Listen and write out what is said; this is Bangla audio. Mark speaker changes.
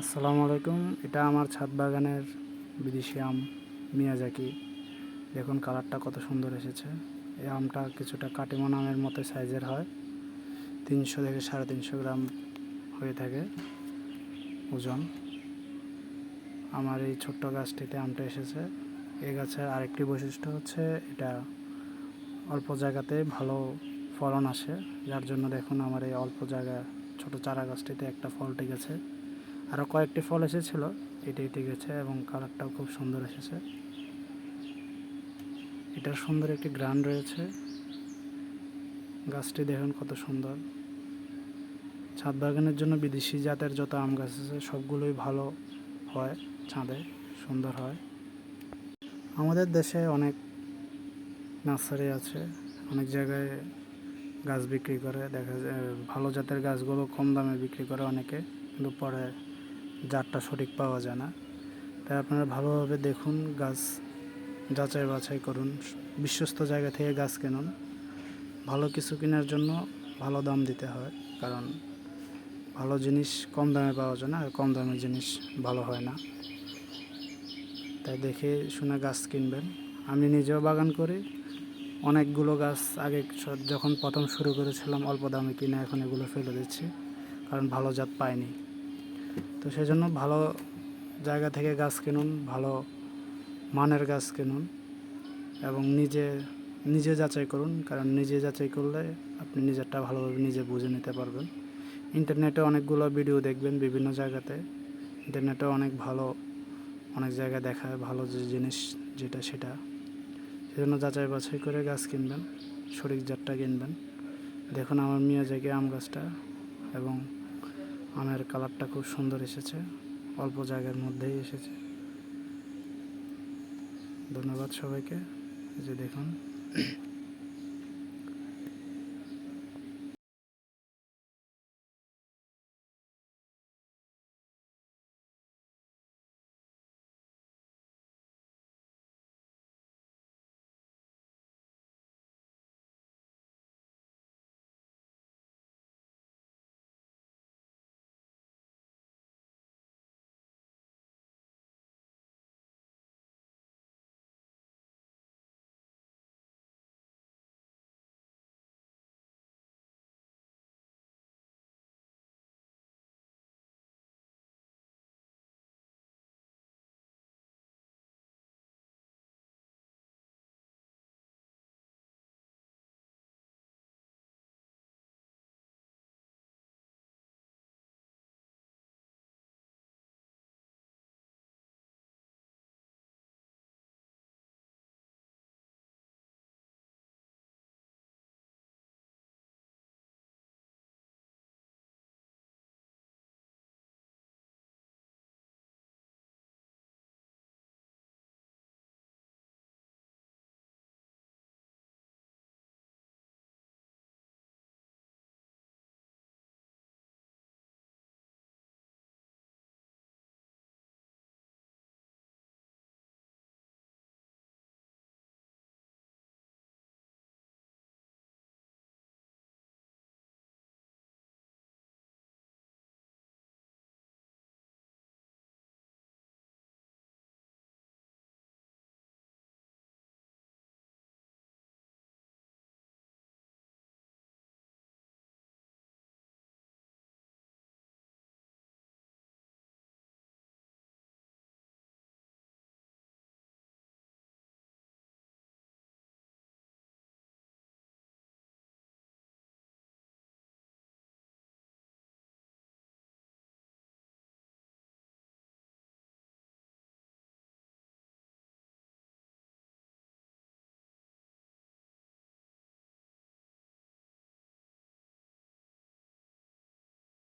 Speaker 1: আসসালামু আলাইকুম। এটা আমার ছাদ বাগানের বিদেশি আম মিয়াজাকি দেখুন কালারটা কত সুন্দর এসেছে। এই আমটা কিছুটা কাটিমন আমের মতো সাইজের হয়। তিনশো থেকে সাড়ে তিনশো গ্রাম হয়ে থাকে ওজন। আমার এই ছোট্ট গাছটিতে আমটা এসেছে। এই গাছের আরেকটি বৈশিষ্ট্য হচ্ছে, এটা অল্প জায়গাতে ভালো ফলন আসে। যার জন্য দেখুন আমার এই অল্প জায়গা ছোট চারা গাছটিতে একটা ফল টিকেছে। আরও কয়েকটি ফল এসেছিল এটাই টিকেছে এবং কালারটাও খুব সুন্দর এসেছে। এটার সুন্দর একটি গ্রান রয়েছে। গাছটি দেখুন কত সুন্দর। ছাদ বাগানের জন্য বিদেশি জাতের যত আম গাছ আছে, সবগুলোই ভালো হয় ছাদে, সুন্দর হয়। আমাদের দেশে অনেক নার্সারি আছে, অনেক জায়গায় গাছ বিক্রি করে, দেখা যায়, ভালো জাতের গাছগুলো কম দামে বিক্রি করে অনেকে, কিন্তু পরে জাতটা সঠিক পাওয়া যায় না। তাই আপনারা ভালোভাবে দেখুন, গাছ যাচাই বাছাই করুন, বিশ্বস্ত জায়গা থেকে গাছ কিনুন। ভালো কিছু কেনার জন্য ভালো দাম দিতে হয়, কারণ ভালো জিনিস কম দামে পাওয়া যায় না, আর কম দামের জিনিস ভালো হয় না। তাই দেখে শুনে গাছ কিনবেন। আমি নিজেও বাগান করি। অনেকগুলো গাছ আগে যখন প্রথম শুরু করেছিলাম, অল্প দামে কিনে এখন এগুলো ফেলে দিচ্ছি, কারণ ভালো জাত পাইনি। তো সেই জন্য ভালো জায়গা থেকে গাছ কিনুন, ভালো মানের গাছ কিনুন এবং নিজে নিজে যাচাই করুন, কারণ নিজে যাচাই করলে আপনি নিজেরটা ভালোভাবে নিজে বুঝে নিতে পারবেন। ইন্টারনেটে অনেকগুলো ভিডিও দেখবেন বিভিন্ন জায়গাতে। ইন্টারনেটে অনেক ভালো, অনেক জায়গায় দেখায় ভালো যে জিনিস যেটা সেটা। সেজন্য যাচাই বাছাই করে গাছ কিনবেন সঠিক জাতটা কিনবেন। দেখুন আমার মিয়াজাকি আম গাছটা এবং আমের কালারটা খুব সুন্দর এসেছে। অল্প জায়গার মধ্যেই এসেছে। ধন্যবাদ সবাইকে। যে দেখুন।